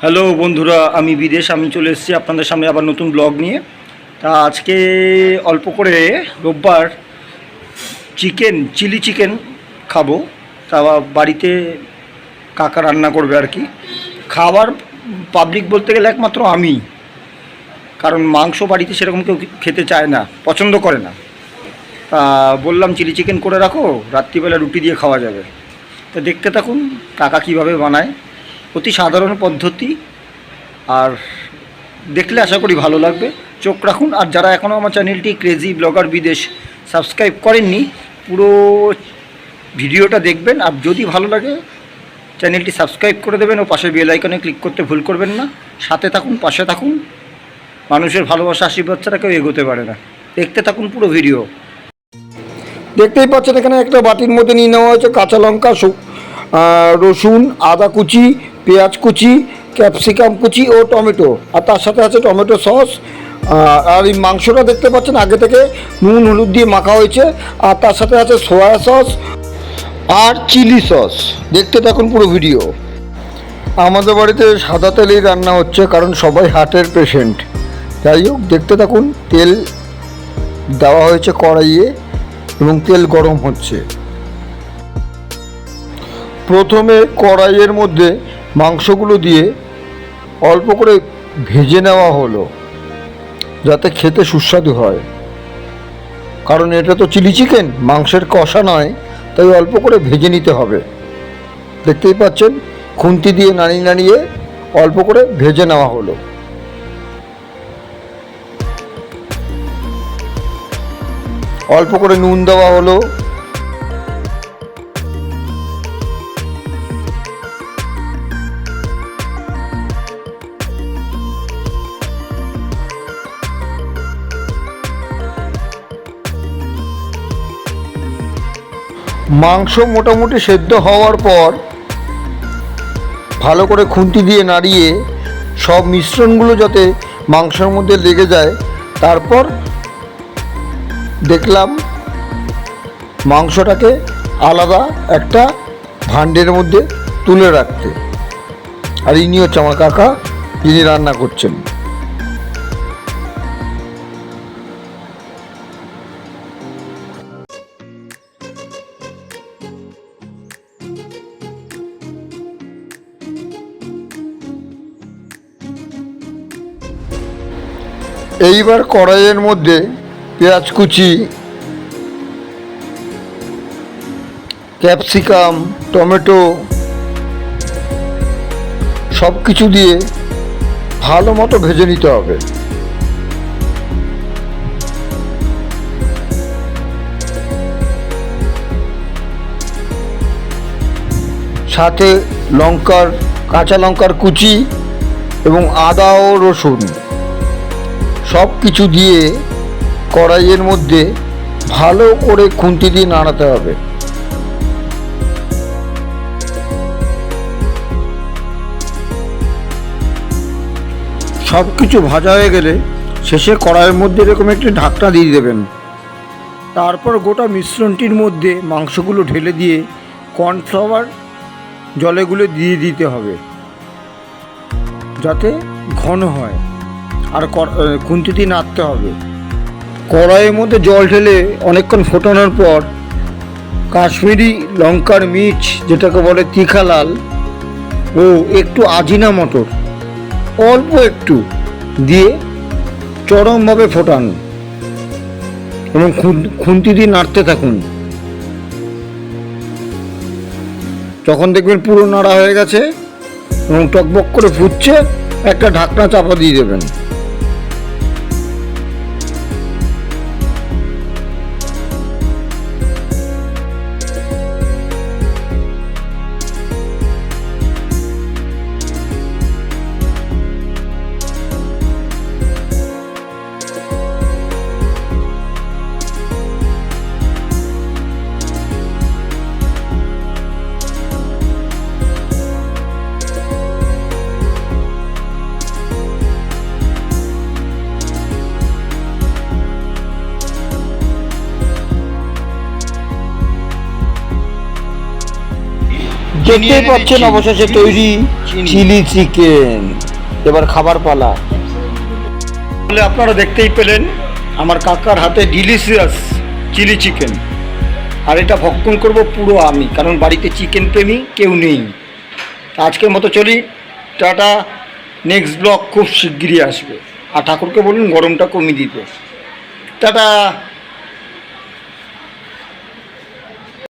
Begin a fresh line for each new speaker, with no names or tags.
Hello বন্ধুরা, আমি বিদেশ, আমি চলে এসেছি আপনাদের সামনে আবার নতুন ব্লগ নিয়ে। তা আজকে অল্প করে রোববার চিকেন, চিলি চিকেন খাব। তা বাড়িতে কাকা রান্না করবে আর কি। খাবার পাবলিক বলতে গেলে একমাত্র আমি। কারণ মাংস বাড়িতে সেরকম কেউ খেতে চায় না, পছন্দ করে না। তা বললাম, চিলি চিকেন করে রাখো, রাত্রিবেলা রুটি দিয়ে খাওয়া যাবে। তা দেখতে থাকুন, কাকা কীভাবে বানায়। অতি সাধারণ পদ্ধতি। আর দেখলে আশা করি ভালো লাগবে। চোখ রাখুন। আর যারা এখনও আমার চ্যানেলটি ক্রেজি ব্লগার বিদেশ সাবস্ক্রাইব করেননি, পুরো ভিডিওটা দেখবেন। আর যদি ভালো লাগে, চ্যানেলটি সাবস্ক্রাইব করে দেবেন ও পাশে বেল আইকনে ক্লিক করতে ভুল করবেন না। সাথে থাকুন, পাশে থাকুন। মানুষের ভালোবাসা, আশীর্বাদ ছাড়া কেউ এগোতে পারে না। দেখতে থাকুন পুরো ভিডিও। দেখতেই পাচ্ছেন এখানে একটা বাটির মধ্যে নিয়ে নেওয়া হয়েছে কাঁচা লঙ্কা রসুন, আদা কুচি, পেঁয়াজ কুচি, ক্যাপসিকাম কুচি ও টমেটো। আর তার সাথে আছে টমেটো সস। আর এই মাংসটা দেখতে পাচ্ছেন আগে থেকে নুন, হলুদ দিয়ে মাখা হয়েছে। আর তার সাথে আছে সোয়া সস আর চিলি সস। দেখতে থাকুন পুরো ভিডিও। আমাদের বাড়িতে সাদা তেলেই রান্না হচ্ছে, কারণ সবাই হার্টের পেশেন্ট। যাই হোক, দেখতে থাকুন, তেল দেওয়া হয়েছে কড়াইয়ে এবং তেল গরম হচ্ছে। প্রথমে কড়াইয়ের মধ্যে মাংসগুলো দিয়ে অল্প করে ভেজে নেওয়া হলো, যাতে খেতে সুস্বাদু হয়। কারণ এটা তো চিলি চিকেন, মাংসের কষা নয়, তাই অল্প করে ভেজে নিতে হবে। দেখতেই পাচ্ছেন, খুন্তি দিয়ে নাড়িয়ে নাড়িয়ে অল্প করে ভেজে নেওয়া হলো। অল্প করে নুন দেওয়া হলো মাংস মোটামুটি সেদ্ধ হওয়ার পর ভালো করে খুন্তি দিয়ে নাড়িয়ে সব মিশ্রণগুলো যাতে মাংসের মধ্যে লেগে যায়, তারপর দেখলাম মাংসটাকে আলাদা একটা ভাণ্ডের মধ্যে তুলে রাখতে। আর ইনি হচ্ছে আমার কাকা, ইনি রান্না করছেন। এইবার কড়াইয়ের মধ্যে পেঁয়াজ কুচি, ক্যাপসিকাম, টমেটো সব কিছু দিয়ে ভালো মতো ভেজে নিতে হবে। সাথে লঙ্কার, কাঁচা লঙ্কার কুচি এবং আদা ও রসুন। সব কিছু দিয়ে কড়াইয়ের মধ্যে ভালো করে খুন্তি দিয়ে নাড়াতে হবে। সব কিছু ভাজা হয়ে গেলে শেষে কড়াইয়ের মধ্যে এরকম একটি ঢাকনা দিয়ে দেবেন। তারপর গোটা মিশ্রণটির মধ্যে মাংসগুলো ঢেলে দিয়ে কর্নফ্লাওয়ার জলেগুলো দিয়ে দিতে হবে, যাতে ঘন হয়। আর খুন্তি দিয়ে নাড়তে হবে। কড়াইয়ের মধ্যে জল ঢেলে অনেকক্ষণ ফোটানোর পর কাশ্মীরি লঙ্কার মিচ যেটাকে বলে তিখা লাল ও একটু আজিনা মটর, অল্প একটু দিয়ে চরমভাবে ফোটান এবং খুন্তি দিয়ে নাড়তে থাকুন। যখন দেখবেন পুরো নাড়া হয়ে গেছে এবং টকবক করে ফুটছে, একটা ঢাকনা চাপা দিয়ে দেবেন। দেখতেই পাচ্ছেন অবশেষে তৈরি চিলি চিকেন। এবার খাবার পালা। তাহলে আপনারা দেখতেই পেলেন আমার কাকার হাতে ডিলিশিয়াস চিলি চিকেন। আর এটা ভক্ষণ করব পুরো আমি কারণ বাড়িতে চিকেন প্রেমী কেউ নেই। আজকের মতো চলি টাটা নেক্সট ব্লগ খুব শিগগিরই আসবে। আর ঠাকুরকে বলুন গরমটা কমিয়ে দিতে। টাটা!